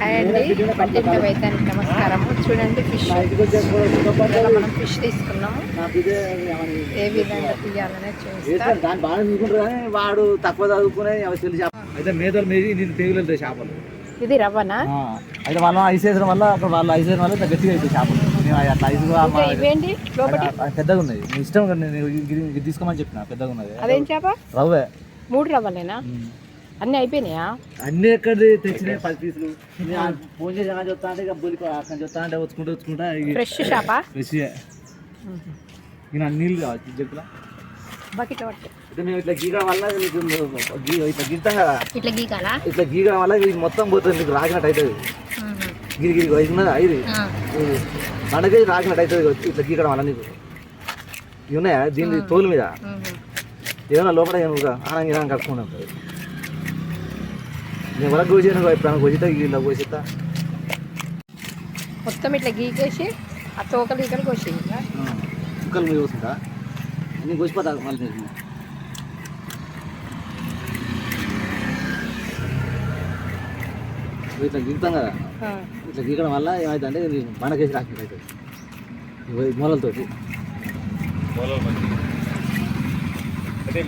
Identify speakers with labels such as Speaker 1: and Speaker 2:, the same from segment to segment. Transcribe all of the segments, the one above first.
Speaker 1: Hi అండి. వంటింటి వైద్యానికి నమస్కారం చూడండి ఫిష్. మనం ఫిష్ తీసుకున్నాము. ఏ విధంగా తీయాలనే చూపిస్తా.
Speaker 2: దాన్ని బాగా చూసుకుంటారు కానీ వాడు తక్కువ చదువుకునే అయితే మేతలు మేది నేను పేగులు చేపలు.
Speaker 1: ఇది రవ్వనా?
Speaker 2: ఆ, అయితే వాళ్ళు ఐస్ వేసడం వల్ల అక్కడ వాళ్ళు ఐస్ వేయడం వల్ల ఇంత గట్టిగా అవుతాయి చేపలు. పెద్దగా ఉన్నాయి. నీ ఇష్టం తీసుకోమని చెప్పిన పెద్దగా ఉన్నది.
Speaker 1: అదేం చేప?
Speaker 2: రవ్వే.
Speaker 1: మూడు రవ్వలేనా? అన్నీ అయిపోయినాయా?
Speaker 2: అన్ని ఎక్కడి తెచ్చినాయి పది పీసులు. ఫోన్ చేసి అక్కడ చెప్తా అంటే ఇక బొలికి అక్కడ చెప్తా అంటే వచ్చుకుంటూ వచ్చుకుంటా
Speaker 1: ఫ్రెష్ చేప
Speaker 2: ఫ్రెష్ నేను నీళ్ళు కావచ్చు జగ్గులా
Speaker 1: బకెట్ పట్టు
Speaker 2: ఇట్లా గీగడం వల్ల మీకు ఇట్లా గీస్తాం కదా.
Speaker 1: ఇట్లా గీకాలా
Speaker 2: ఇట్లా గీగడం వల్ల ఇది మొత్తం పోతుంది మీకు రాకినట్టు అవుతుంది గిరి గిరి ఉన్నదా? ఇది. పండగ రాకినట్టు అవుతుంది ఇట్లా గీకడం వల్ల నీకు. ఇవి ఉన్నాయా? దీని తోలు మీద? ఏమన్నా లోపల ఏమో ఆనం గిరం కట్టుకుంటూ ఉంటుంది నేను వరకు కోసాను ఎప్పుడైనా కోసితా ఇలా కోసిస్తా
Speaker 1: మొత్తం ఇట్లా గీకేసి ఆ తోకలు గీకలు కోసి
Speaker 2: కుక్కలు మీద కోసుకుంటా. నేను కోసిపోతా మళ్ళీ నీకు ఇట్లా గీకుతాం కదా. ఇట్లా గీకడం వల్ల ఏమవుతుందంటే మనకేసి రాకినట్టు అవుతుంది. మూలలతోటి.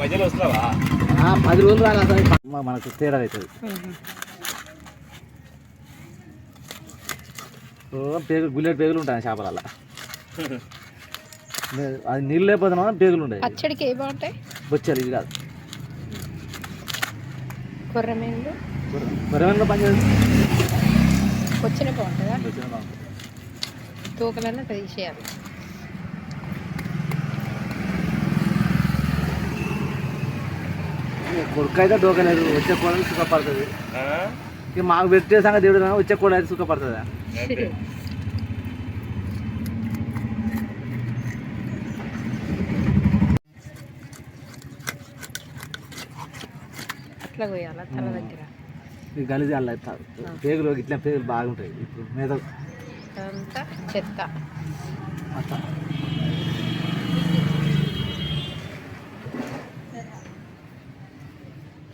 Speaker 3: మధ్యలో వస్తున్నావా?
Speaker 2: ఆ, పది రోజులు రాగా మనకు తేడా అవుతుంది ఓ, పేగు గుల్లెట్ పేగులు ఉంటాయి చేపల అది నీళ్ళు లేకపోతున్నా పేగులు ఉంటాయి
Speaker 1: పచ్చడికి ఏ బాగుంటాయి?
Speaker 2: బొచ్చారు ఇది కాదు.
Speaker 1: కొర్రమేందు
Speaker 2: మరేమన్నా పని చేస్తుంది
Speaker 1: వచ్చిన బాగుంటుంది? తోకలన్నా తీసేయాలి
Speaker 2: కొడుకు అయితే డోకలేదు వచ్చే కూడా సుఖపడుతుంది. ఇక మాకు పెట్టే సంగతి దేవుడు వచ్చే కూడా అయితే సుఖపడుతుందా?
Speaker 1: అట్లా పోయాలా తల దగ్గర?
Speaker 2: ఇది గలిజి అల్ల పేగులు ఇట్లా పేగులు బాగుంటాయి. ఇప్పుడు మీద
Speaker 1: చెత్త.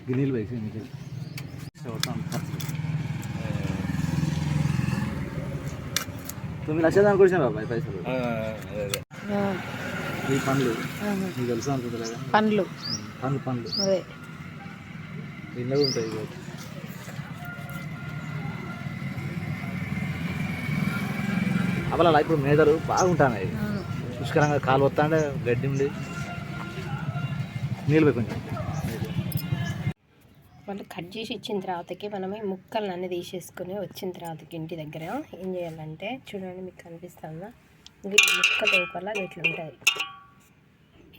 Speaker 2: గిన్నెలు వేసి మీకు తొమ్మిది లక్షలు దానికి వచ్చిన బాబాయ్ పైసలు? ఈ పండ్లు. నీకు తెలుసు అనుకుంటా
Speaker 1: పండ్లు.
Speaker 2: పండ్లు పండ్లు
Speaker 1: అదే.
Speaker 2: ఇన్నవి ఉంటాయి ఇవి. అవలా ఇప్పుడు మేదలు బాగుంటాయి పుష్కరంగా కాలు వస్తాండే గడ్డి ఉండి. నీళ్ళు పోయి కొంచెం.
Speaker 1: వాళ్ళు కట్ చేసి ఇచ్చిన తర్వాతకి మనమే ముక్కలను అన్ని తీసేసుకొని వచ్చిన తర్వాతకి ఇంటి దగ్గర ఏం చేయాలంటే చూడండి మీకు కనిపిస్తుందా? ఇది ముక్క లోపల ఇట్లా ఉంటుంది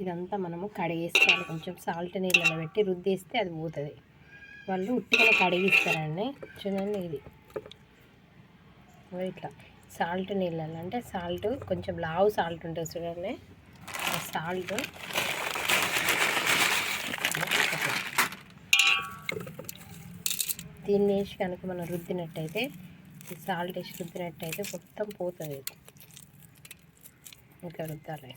Speaker 1: ఇదంతా మనము కడిగేసుకోవాలి. కొంచెం సాల్ట్ నీళ్ళలో పెట్టి రుద్దేస్తే అది పోతుంది. వాళ్ళు ఉట్టిగా కడిగిస్తారండి. చూడండి ఇది. ఇట్లా సాల్ట్ నీళ్ళలో అంటే సాల్ట్ కొంచెం లావు సాల్ట్ ఉంటుంది చూడండి. ఆ సాల్ట్ దీన్ని వేసి కనుక మనం రుద్దినట్టయితే ఈ సాల్ట్ వేసి రుద్దినట్టయితే మొత్తం పోతుంది. ఇంకా రుద్దాలి.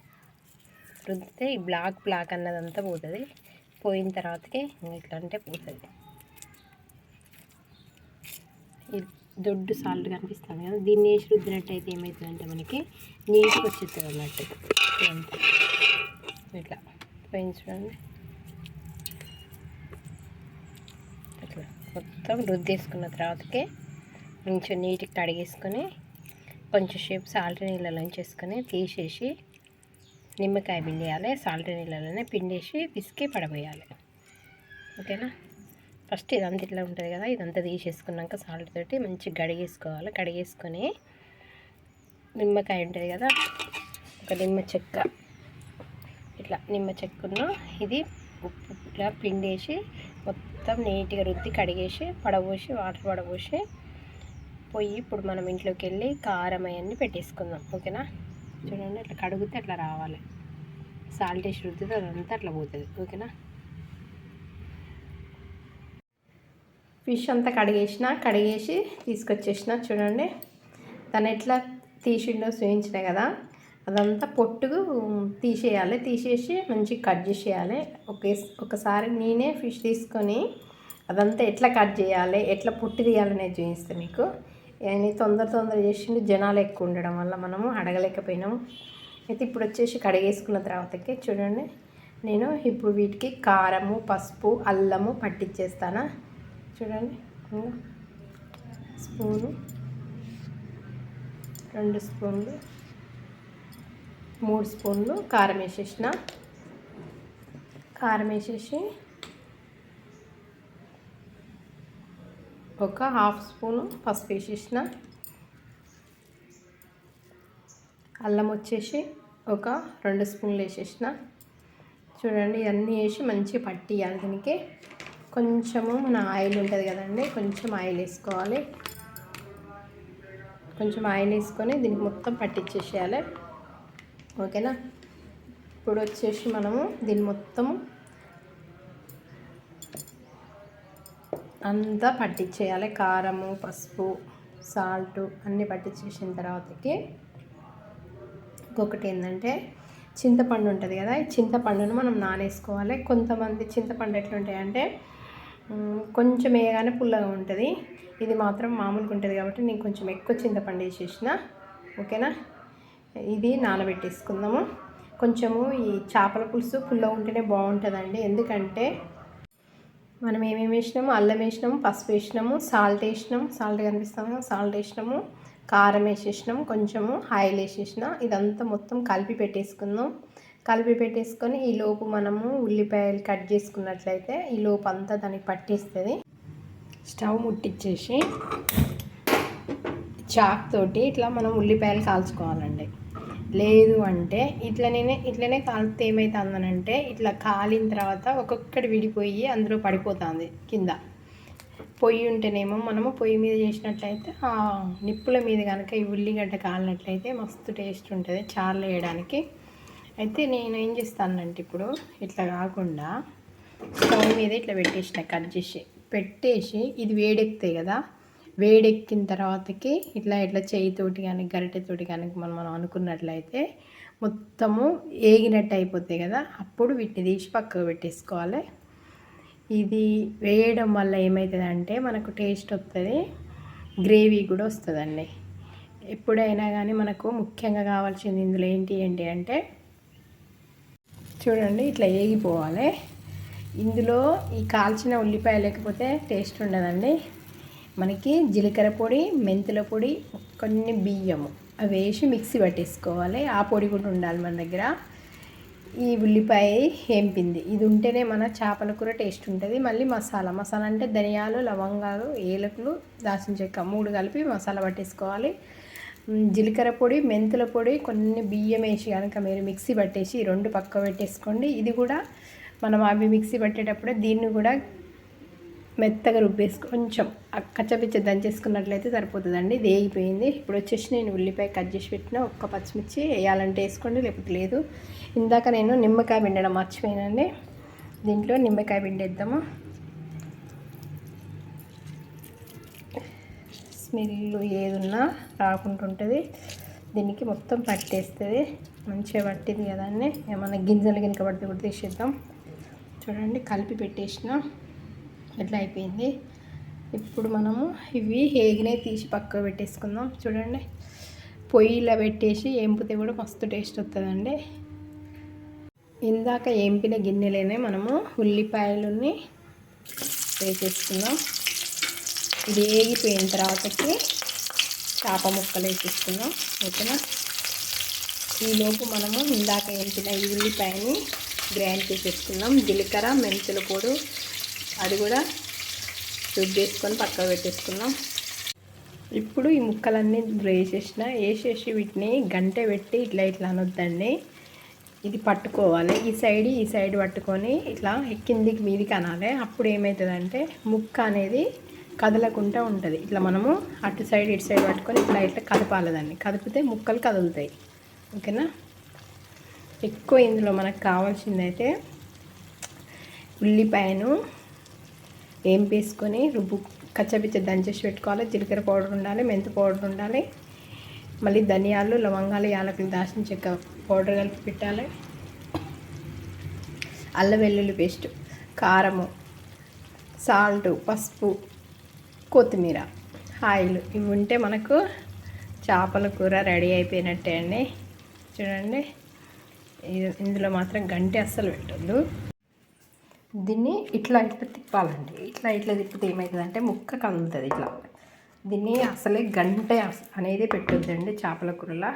Speaker 1: రుద్దితే ఈ బ్లాక్ బ్లాక్ అన్నదంతా పోతుంది. పోయిన తర్వాతకి ఇంకా ఇట్లా అంటే పోతుంది. ఈ దొడ్డు సాల్ట్ కనిపిస్తుంది కదా దీన్ని వేసి రుద్దినట్టయితే ఏమవుతుందంటే మనకి నీట్గా వచ్చేస్తుంది అన్నట్టు. ఇట్లా. పోయింది చూడండి ఇట్లా మొత్తం రుద్దేసుకున్న తర్వాతకి కొంచెం నీట్గా కడిగేసుకొని కొంచెం సేపు సాల్ట్ నీళ్ళలో ఉంచేసుకొని తీసేసి నిమ్మకాయ పిండేయాలి. సాల్ట్ నీళ్ళలోనే పిండేసి పిసికి పడబోయాలి. ఓకేనా? ఫస్ట్ ఇదంతా ఇట్లా ఉంటుంది కదా ఇదంతా తీసేసుకున్నాక సాల్ట్ తోటి మంచిగా కడిగేసుకోవాలి. కడిగేసుకొని నిమ్మకాయ ఉంటుంది కదా ఒక నిమ్మ చెక్క. ఇట్లా నిమ్మ చెక్కును ఇది ఉప్పు ఇట్లా పిండేసి మొత్తం నీట్గా రుద్ది కడిగేసి పడబోసి వాటర్ పడబోసి పొయ్యి ఇప్పుడు మనం ఇంట్లోకి వెళ్ళి కారం అవన్నీ పెట్టేసుకుందాం. ఓకేనా? చూడండి ఇట్లా కడిగితే అట్లా రావాలి. సాల్ట్ వేసి రుద్దితే అదంతా అట్లా పోతుంది. ఓకేనా? ఫిష్ అంతా కడిగేసిన కడిగేసి తీసుకొచ్చేసిన. చూడండి తను ఎట్లా తీసిండో చూపించిన కదా. అదంతా పొట్టుకు తీసేయాలి. తీసేసి మంచిగా కట్ చేసేయాలి. ఒకే ఒకసారి నేనే ఫిష్ తీసుకొని అదంతా ఎట్లా కట్ చేయాలి ఎట్లా పుట్టి తీయాలనేది చూపిస్తే మీకు. అని తొందర తొందర చేసిండు జనాలు ఎక్కువ ఉండడం వల్ల మనము అడగలేకపోయినాము. అయితే ఇప్పుడు వచ్చేసి కడిగేసుకున్న తర్వాతకి చూడండి. నేను ఇప్పుడు వీటికి కారము పసుపు అల్లము పట్టించేస్తానా చూడండి. స్పూను. రెండు స్పూన్లు. మూడు స్పూన్లు కారం వేసేసిన. కారం వేసేసి ఒక హాఫ్ స్పూను పసుపు వేసేసిన. అల్లం వచ్చేసి ఒక రెండు స్పూన్లు వేసేసిన. చూడండి ఇవన్నీ వేసి మంచిగా పట్టియాలి దీనికి. కొంచెము మన ఆయిల్ ఉంటుంది కదండి కొంచెం ఆయిల్ వేసుకోవాలి. కొంచెం ఆయిల్ వేసుకొని దీనికి మొత్తం పట్టించేసేయాలి. ఓకేనా? ఇప్పుడు వచ్చేసి మనము దీన్ని మొత్తము అంతా పట్టించేయాలి కారము పసుపు సాల్ట్ అన్నీ పట్టించేసిన తర్వాతకి ఇంకొకటి ఏంటంటే చింతపండు ఉంటుంది కదా ఈ చింతపండును మనం నానేసుకోవాలి. కొంతమంది చింతపండు ఎట్లుంటాయంటే కొంచెం వేయగానే పుల్లగా ఉంటుంది. ఇది మాత్రం మామూలుగా ఉంటుంది కాబట్టి నేను కొంచెం ఎక్కువ చింతపండు వేసేసిన. ఓకేనా? ఇది నానబెట్టేసుకుందాము. కొంచెము ఈ చేపల పులుసు పుల్లగా ఉంటేనే బాగుంటుందండి. ఎందుకంటే మనం ఏమేమి వేసినాము అల్లం వేసినాము పసుపు వేసినాము సాల్ట్ వేసినాము. సాల్ట్ కనిపిస్తాము సాల్ట్ వేసినాము. కారం వేసేసినాము కొంచెము ఆయిల్ వేసేసిన ఇదంతా మొత్తం కలిపి పెట్టేసుకుందాం. కలిపి పెట్టేసుకొని ఈ లోపు మనము ఉల్లిపాయలు కట్ చేసుకున్నట్లయితే ఈ లోపు అంతా దానికి పట్టేస్తుంది. స్టవ్ ముట్టించేసి చాక్ తోటి ఇట్లా మనం ఉల్లిపాయలు కాల్చుకోవాలండి. లేదు అంటే ఇట్లనే ఇట్లనే కాలితే ఏమవుతుందనంటే ఇట్లా కాలిన తర్వాత ఒక్కొక్కటి విడిపోయి అందులో పడిపోతుంది కింద. పొయ్యి ఉంటేనేమో మనము పొయ్యి మీద చేసినట్లయితే ఆ నిప్పుల మీద కనుక ఈ ఉల్లిగడ్డ కాలినట్లయితే మస్తు టేస్ట్ ఉంటుంది చారులు వేయడానికి. అయితే నేను ఏం చేస్తానంటే ఇప్పుడు ఇట్లా కాకుండా స్టవ్ మీద ఇట్లా పెట్టేసిన కట్ చేసి పెట్టేసి ఇది వేడెక్కుతాయి కదా వేడెక్కిన తర్వాతకి ఇట్లా ఇట్లా చేయితోటి కానీ గరిటెతోటి కానీ మనం మనం అనుకున్నట్లయితే మొత్తము ఏగినట్టు అయిపోతాయి కదా అప్పుడు వీటిని తీసి పక్కకు పెట్టేసుకోవాలి. ఇది వేయడం వల్ల ఏమవుతుందంటే మనకు టేస్ట్ వస్తుంది గ్రేవీ కూడా వస్తుందండి. ఎప్పుడైనా కానీ మనకు ముఖ్యంగా కావాల్సింది ఇందులో ఏంటి ఏంటి అంటే చూడండి ఇట్లా ఏగిపోవాలి. ఇందులో ఈ కాల్చిన ఉల్లిపాయ లేకపోతే టేస్ట్ ఉండదండి. మనకి జీలకర్ర పొడి మెంతుల పొడి కొన్ని బియ్యము. అవి వేసి మిక్సీ పట్టేసుకోవాలి. ఆ పొడి కూడా ఉండాలి మన దగ్గర. ఈ ఉల్లిపాయ ఏంపింది ఇది ఉంటేనే మన చేపల కూర టేస్ట్ ఉంటుంది. మళ్ళీ మసాలా. మసాలా అంటే ధనియాలు లవంగాలు ఏలకులు దాచిన చెక్క మూడు కలిపి మసాలా పట్టేసుకోవాలి. జీలకర్ర పొడి మెంతుల పొడి కొన్ని బియ్యం వేసి కనుక మీరు మిక్సీ పట్టేసి రెండు పక్క పెట్టేసుకోండి. ఇది కూడా మనం అవి మిక్సీ పట్టేటప్పుడే దీన్ని కూడా మెత్తగా రుబ్బేసి కొంచెం కచ్చపిచ్చ దంచేసుకున్నట్లయితే సరిపోతుందండి. ఇది వేగిపోయింది. ఇప్పుడు వచ్చేసి నేను ఉల్లిపాయ కట్ చేసి పెట్టిన ఒక్క పచ్చిమిర్చి వేయాలంటే వేసుకోండి లేకపోతే లేదు. ఇందాక నేను నిమ్మకాయ పిండడం మర్చిపోయానండి. దీంట్లో నిమ్మకాయ పిండేద్దాము. స్మెల్ ఏదున్నా రాకుండా ఉంటుంది దీనికి మొత్తం పట్టేస్తుంది. మంచిగా పట్టింది కదండి. ఏమన్నా గింజలు గినక పడితే కూడా తీసేద్దాం. చూడండి కలిపి పెట్టేసిన. అట్లా అయిపోయింది? ఇప్పుడు మనము ఇవి హేగినే తీసి పక్కకు పెట్టేసుకుందాం. చూడండి. పొయ్యిలో పెట్టేసి ఏంపితే కూడా మస్తు టేస్ట్ వస్తుందండి ఇందాక ఏంపిన గిన్నెలోనే మనము ఉల్లిపాయలని వేసేసుకుందాం ఇది వేగిపోయిన తర్వాతకి చేప ముక్కలు వేసేసుకుందాం. ఓకేనా? ఈలోపు మనము ఇందాక ఎంపిన ఈ ఉల్లిపాయని గ్రైండ్ చేసేసుకుందాం. జీలకర్ర మెంతుల పొడి అది కూడా చేసుకొని పక్కకు పెట్టేసుకున్నాం ఇప్పుడు ఈ ముక్కలన్నీ వేసేసిన వేసేసి వీటిని గంట పెట్టి ఇట్లా ఇట్లా అనొద్దండి. ఇది పట్టుకోవాలి. ఈ సైడ్ ఈ సైడ్ పట్టుకొని ఇట్లా కిందికి మీదికి అనాలి. అప్పుడు ఏమవుతుందంటే ముక్క అనేది కదలకుండా ఉంటుంది. ఇట్లా మనము అటు సైడ్ ఇటు సైడ్ పట్టుకొని ఇట్లా ఇట్లా కదపాలి దాన్ని. కదిపితే ముక్కలు కదులుతాయి. ఓకేనా? ఎక్కువ ఇందులో మనకు కావాల్సిందైతే ఉల్లిపాయను వేంపేసుకొని రుబ్బు కచ్చబిచ్చ దంచేసి పెట్టుకోవాలి. జీలకర్ర పౌడర్ ఉండాలి మెంతి పౌడర్ ఉండాలి. మళ్ళీ ధనియాలు లవంగాలు యాలకులు దాచిన చెక్క పౌడర్ కలిపి పెట్టాలి. అల్లం వెల్లుల్లి పేస్ట్ కారము సాల్ట్ పసుపు కొత్తిమీర ఆయిల్ ఇవి ఉంటే మనకు చేపల కూర రెడీ అయిపోయినట్టే అండి. చూడండి ఇందులో మాత్రం గంటే అస్సలు పెట్టద్దు. దీన్ని ఇట్లా ఇట్లా తిప్పాలండి. ఇట్లా ఇట్లా తిప్పితే ఏమవుతుందంటే ముక్క కదులుతుంది ఇట్లా. దీన్ని అసలే గంట అనేది పెట్టొద్దండి చేపల కూరలో.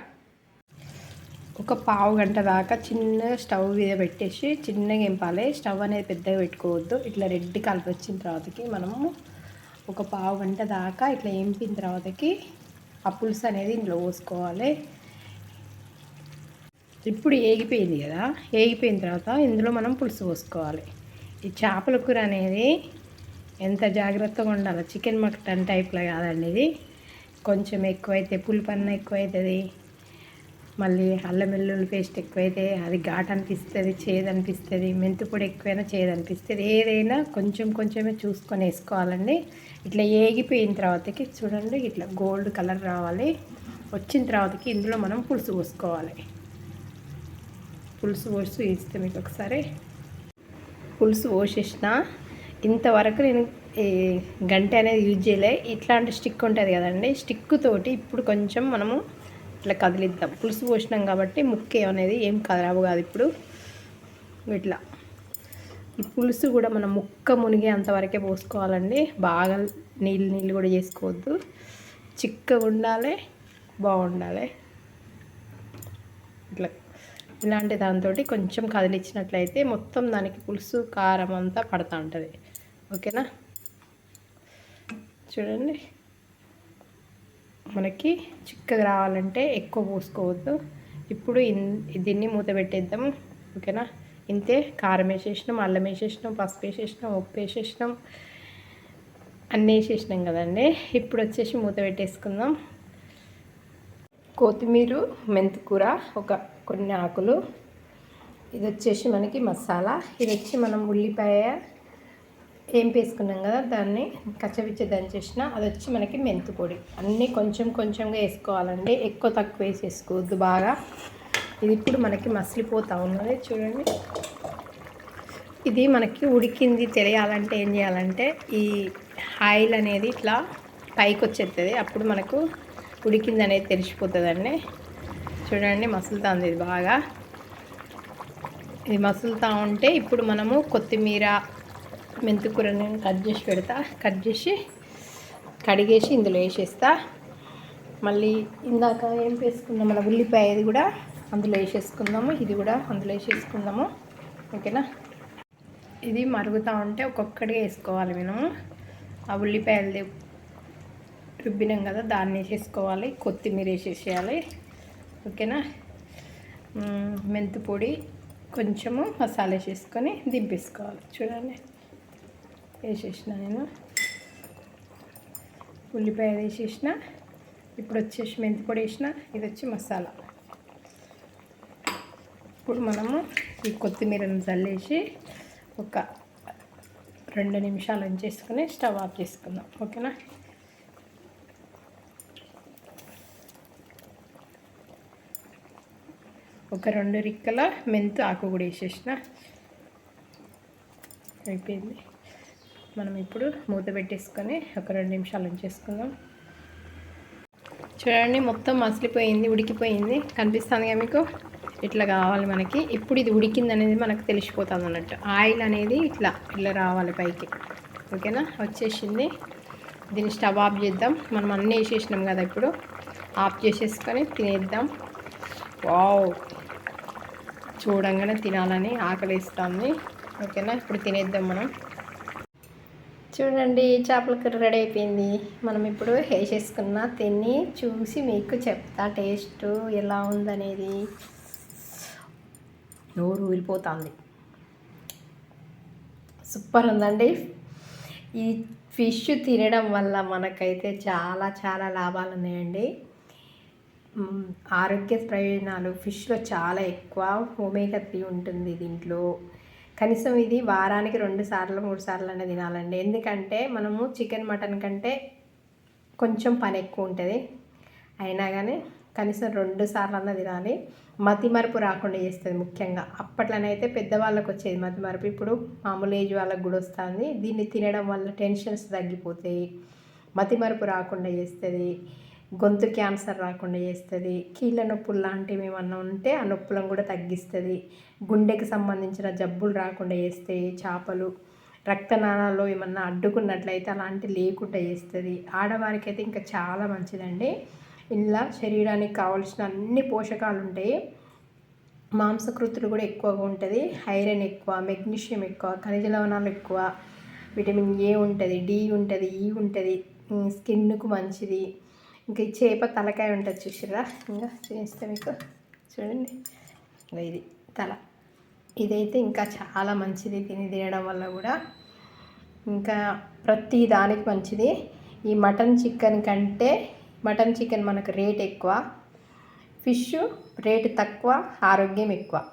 Speaker 1: ఒక పావు గంట దాకా చిన్న స్టవ్ మీద పెట్టేసి చిన్నగా ఎంపాలి. స్టవ్ అనేది పెద్దగా పెట్టుకోవద్దు. ఇట్లా రెడ్ కలిపి వచ్చిన తర్వాతకి మనము ఒక పావు గంట దాకా ఇట్లా ఎంపిన తర్వాతకి ఆ పులుసు అనేది ఇందులో పోసుకోవాలి. ఇప్పుడు ఏగిపోయింది కదా. ఏగిపోయిన తర్వాత ఇందులో మనం పులుసు పోసుకోవాలి. ఈ చేపల కూర అనేది ఎంత జాగ్రత్తగా ఉండాలి చికెన్ మటన్ టైప్లో కాదండి ఇది. కొంచెం ఎక్కువైతే పులుపు అన్న ఎక్కువ అవుతుంది మళ్ళీ అల్లం వెల్లుల్లి పేస్ట్ ఎక్కువైతే అది ఘాట్ అనిపిస్తుంది చేదు అనిపిస్తుంది మెంతి పొడి ఎక్కువైనా చేదు అనిపిస్తుంది. ఏదైనా కొంచెం కొంచెమే చూసుకొని వేసుకోవాలండి. ఇట్లా ఏగిపోయిన తర్వాతకి చూడండి ఇట్లా గోల్డ్ కలర్ రావాలి. వచ్చిన తర్వాతకి ఇందులో మనం పులుసు పోసుకోవాలి. పులుసు పోసి ఇస్తే మీకు ఒకసారి పులుసు పోసేసిన. ఇంతవరకు నేను ఈ గంట అనేది యూజ్ చేయలే. ఇట్లాంటి స్టిక్ ఉంటుంది కదండి. స్టిక్ తోటి ఇప్పుడు కొంచెం మనము ఇట్లా కదిలిద్దాం. పులుసు పోసినాం కాబట్టి ముక్క అనేది ఏం కదరావు కాదు ఇప్పుడు. ఇట్లా. ఈ పులుసు కూడా మనం ముక్క మునిగే అంతవరకే పోసుకోవాలండి. బాగా నీళ్ళు నీళ్ళు కూడా చేసుకోవద్దు. చిక్కగా ఉండాలి బాగుండాలి. ఇట్లా ఇలాంటి దాంతో కొంచెం కదిలిచ్చినట్లయితే మొత్తం దానికి పులుసు కారం అంతా పడుతూ ఉంటుంది. ఓకేనా? చూడండి. మనకి చిక్కగా రావాలంటే ఎక్కువ పోసుకోవద్దు. ఇప్పుడు ఇన్- దీన్ని మూత పెట్టేద్దాం. ఓకేనా? ఇంతే కారం వేసేసినాం అల్లం వేసేసినాం పసుపు వేసేసినాం ఉప్పు వేసేసినాం అన్నీ వేసేసినాం కదండి. ఇప్పుడు వచ్చేసి మూత పెట్టేసుకుందాం. కొత్తిమీర మెంతికూర ఒక కొన్ని ఆకులు. ఇది వచ్చేసి మనకి మసాలా. ఇది వచ్చి మనం ఉల్లిపాయ ఏం వేసుకున్నాం కదా దాన్ని కచ్చపిచ్చ దంచేసిన అది వచ్చి మనకి మెంతి పొడి. అన్నీ కొంచెం కొంచెంగా వేసుకోవాలండి. ఎక్కువ తక్కువ వేసేసుకోవద్దు బాగా. ఇది ఇప్పుడు మనకి మసిలిపోతూ ఉన్నది చూడండి. ఇది మనకి ఉడికింది తెలియాలంటే ఏం చేయాలంటే ఈ ఆయిల్ అనేది ఇట్లా పైకి వచ్చేస్తుంది అప్పుడు మనకు ఉడికింది అనేది తెలిసిపోతుందండి. చూడండి మసులుతుంది ఇది బాగా. ఇది మసులుతూ ఉంటే ఇప్పుడు మనము కొత్తిమీర మెంతికూరని కట్ చేసి పెడతా. కట్ చేసి కడిగేసి ఇందులో వేసేస్తా. మళ్ళీ ఇందాక ఏం వేసుకుందాం మన ఉల్లిపాయ ఇది కూడా అందులో వేసేసుకుందాము. ఇది కూడా అందులో వేసేసుకుందాము. ఓకేనా? ఇది మరుగుతూ ఉంటే ఒక్కొక్కటి వేసుకోవాలి మనము. ఆ ఉల్లిపాయలు రుబ్బినాం కదా దాన్ని వేసేసుకోవాలి. కొత్తిమీర వేసేసేయాలి. ఓకేనా? మెంతి పొడి కొంచెము మసాలా వేసేసుకొని దింపేసుకోవాలి. చూడండి. వేసేసిన నేను. ఉల్లిపాయ వేసేసిన. ఇప్పుడు వచ్చేసి మెంతి పొడి వేసిన. ఇది వచ్చి మసాలా. ఇప్పుడు మనము ఈ కొత్తిమీరను చల్లేసి ఒక రెండు నిమిషాలు ఉంచేసుకుని స్టవ్ ఆఫ్ చేసుకుందాం. ఓకేనా? ఒక రెండు రిక్కల మెంతు ఆకు కూడా వేసేసిన. అయిపోయింది. మనం ఇప్పుడు మూత పెట్టేసుకొని ఒక రెండు నిమిషాలు ఉంచేసుకుందాం. చూడండి మొత్తం మసిలిపోయింది ఉడికిపోయింది. కనిపిస్తుందిగా మీకు? ఇట్లా కావాలి మనకి? ఇప్పుడు ఇది ఉడికింది అనేది మనకు తెలిసిపోతుంది అన్నట్టు. ఆయిల్ అనేది ఇట్లా ఇట్లా రావాలి పైకి. ఓకేనా? వచ్చేసింది. దీన్ని స్టవ్ ఆఫ్ చేద్దాం. మనం అన్నీ వేసేసినాం కదా ఇప్పుడు. ఆఫ్ చేసేసుకొని తినేద్దాం. వావ్! చూడంగానే తినాలని ఆకలిస్తుంది. ఓకేనా? ఇప్పుడు తినేద్దాం మనం. చూడండి చేపల కూర రెడీ అయిపోయింది. మనం ఇప్పుడు వేసేసుకున్న తిని చూసి మీకు చెప్తా టేస్ట్ ఎలా ఉందనేది. నోరు ఊరిపోతుంది. సూపర్ ఉందండి. ఈ ఫిష్ తినడం వల్ల మనకైతే చాలా చాలా లాభాలు ఉన్నాయండి ఆరోగ్య ప్రయోజనాలు. ఫిష్లో చాలా ఎక్కువ ఒమేగా త్రీ ఉంటుంది దీంట్లో. కనీసం ఇది వారానికి రెండు సార్లు మూడు సార్లు అనేది తినాలండి. ఎందుకంటే మనము చికెన్ మటన్ కంటే కొంచెం పని ఎక్కువ ఉంటుంది. అయినా కానీ కనీసం రెండు సార్లు అన్న తినాలి. మతి మరుపు రాకుండా చేస్తుంది ముఖ్యంగా. అప్పట్లోనైతే పెద్దవాళ్ళకి వచ్చేది మతిమరుపు. ఇప్పుడు మామూలు ఏజ్ వాళ్ళకి కూడా వస్తుంది. దీన్ని తినడం వల్ల టెన్షన్స్ తగ్గిపోతాయి. మతి మరుపు రాకుండా చేస్తుంది. గొంతు క్యాన్సర్ రాకుండా చేస్తుంది కీళ్ళ నొప్పులు లాంటివి ఏమన్నా ఉంటే ఆ నొప్పులను కూడా తగ్గిస్తుంది. గుండెకి సంబంధించిన జబ్బులు రాకుండా చేస్తాయి చేపలు రక్తనాళాల్లో ఏమన్నా అడ్డుకున్నట్లయితే అలాంటి లేకుండా చేస్తుంది. ఆడవారికి అయితే ఇంకా చాలా మంచిదండి. ఇలా శరీరానికి కావాల్సిన అన్ని పోషకాలు ఉంటాయి మాంసకృతులు కూడా ఎక్కువగా ఉంటుంది. ఐరన్ ఎక్కువ మెగ్నీషియం ఎక్కువ ఖనిజ లవణాలు ఎక్కువ విటమిన్ ఏ ఉంటుంది డి ఉంటుంది ఈ ఉంటుంది. స్కిన్కు మంచిది. ఇంకా ఈ చేప తలకాయ ఉంటుంది చూసిరా ఇంకా చేస్తే మీకు. చూడండి. ఇంకా ఇది తల. ఇదైతే ఇంకా చాలా మంచిది తిని తినడం వల్ల కూడా. ఇంకా ప్రతి దానికి మంచిది. ఈ మటన్ చికెన్ కంటే మటన్ చికెన్ మనకు రేట్ ఎక్కువ. ఫిష్ రేటు తక్కువ ఆరోగ్యం ఎక్కువ.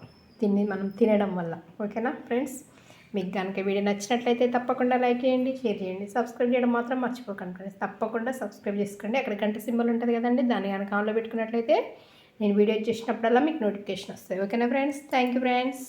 Speaker 1: తిని మనం తినడం వల్ల. ఓకేనా ఫ్రెండ్స్? మీకు కనుక వీడియో నచ్చినట్లయితే తప్పకుండా లైక్ చేయండి షేర్ చేయండి సబ్స్క్రైబ్ చేయడం మాత్రం మర్చిపోకండి ఫ్రెండ్స్. తప్పకుండా సబ్స్క్రైబ్ చేసుకోండి. అక్కడ గంట సింబల్ ఉంటుంది కదండి దాన్ని కనుక ఆన్లో పెట్టుకున్నట్లయితే నేను వీడియో చేసినప్పుడల్లా మీకు నోటిఫికేషన్ వస్తుంది. ఓకేనా ఫ్రెండ్స్? Thank you friends.